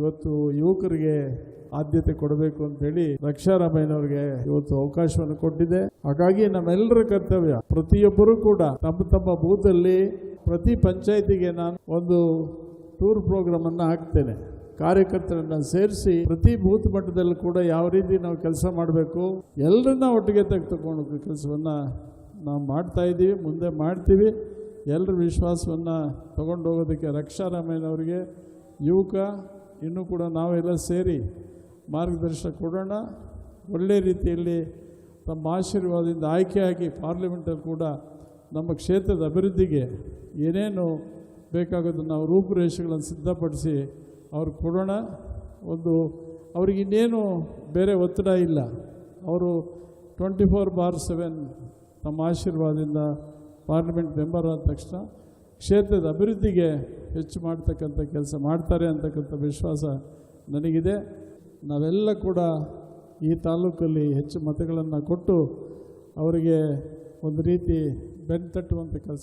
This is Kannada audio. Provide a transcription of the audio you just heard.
ಇವತ್ತು ಯುವಕರಿಗೆ ಆದ್ಯತೆ ಕೊಡಬೇಕು ಅಂತೇಳಿ ರಕ್ಷಾರಾಮಯ್ಯನವ್ರಿಗೆ ಇವತ್ತು ಅವಕಾಶವನ್ನು ಕೊಟ್ಟಿದೆ. ಹಾಗಾಗಿ ನಮ್ಮೆಲ್ಲರ ಕರ್ತವ್ಯ, ಪ್ರತಿಯೊಬ್ಬರು ಕೂಡ ತಮ್ಮ ತಮ್ಮ ಬೂತಲ್ಲಿ ಪ್ರತಿ ಪಂಚಾಯತಿಗೆ ನಾನು ಒಂದು ಟೂರ್ ಪ್ರೋಗ್ರಾಮ್ ಅನ್ನು ಹಾಕ್ತೇನೆ. ಕಾರ್ಯಕರ್ತರನ್ನ ಸೇರಿಸಿ ಪ್ರತಿ ಬೂತ್ ಮಟ್ಟದಲ್ಲೂ ಕೂಡ ಯಾವ ರೀತಿ ನಾವು ಕೆಲಸ ಮಾಡಬೇಕು ಎಲ್ಲರನ್ನ ಒಟ್ಟಿಗೆ ತೆಗೆದುಕೊಂಡು ಕೆಲಸವನ್ನ ನಾವು ಮಾಡ್ತಾ ಇದ್ದೀವಿ, ಮುಂದೆ ಮಾಡ್ತೀವಿ. ಎಲ್ಲರ ವಿಶ್ವಾಸವನ್ನು ತಗೊಂಡೋಗೋದಕ್ಕೆ ರಕ್ಷಾರಾಮಯ್ಯನವರಿಗೆ ಯುವಕ ಇನ್ನೂ ಕೂಡ ನಾವೆಲ್ಲ ಸೇರಿ ಮಾರ್ಗದರ್ಶನ ಕೊಡೋಣ. ಒಳ್ಳೆ ರೀತಿಯಲ್ಲಿ ತಮ್ಮ ಆಶೀರ್ವಾದದಿಂದ ಆಯ್ಕೆಯಾಗಿ ಪಾರ್ಲಿಮೆಂಟಲ್ಲಿ ಕೂಡ ನಮ್ಮ ಕ್ಷೇತ್ರದ ಅಭಿವೃದ್ಧಿಗೆ ಏನೇನು ಬೇಕಾಗೋದು ನಾವು ರೂಪುರೇಷೆಗಳನ್ನು ಸಿದ್ಧಪಡಿಸಿ ಅವ್ರಿಗೆ ಕೊಡೋಣ. ಒಂದು ಅವ್ರಿಗೆ ಇನ್ನೇನು ಬೇರೆ ಒತ್ತಡ ಇಲ್ಲ. ಅವರು ಟ್ವೆಂಟಿ ಫೋರ್ ಬಾರ್ ಸೆವೆನ್ ತಮ್ಮ ಆಶೀರ್ವಾದದಿಂದ ಪಾರ್ಲಿಮೆಂಟ್ ಮೆಂಬರ್ ಆದ ತಕ್ಷಣ ಕ್ಷೇತ್ರದ ಅಭಿವೃದ್ಧಿಗೆ ಹೆಚ್ಚು ಮಾಡ್ತಕ್ಕಂಥ ಕೆಲಸ ಮಾಡ್ತಾರೆ ಅಂತಕ್ಕಂಥ ವಿಶ್ವಾಸ ನನಗಿದೆ. ನಾವೆಲ್ಲ ಕೂಡ ಈ ತಾಲೂಕಲ್ಲಿ ಹೆಚ್ಚು ಮತಗಳನ್ನು ಕೊಟ್ಟು ಅವರಿಗೆ ಒಂದು ರೀತಿ ಬೆನ್ ತಟ್ಟುವಂಥ ಕೆಲಸ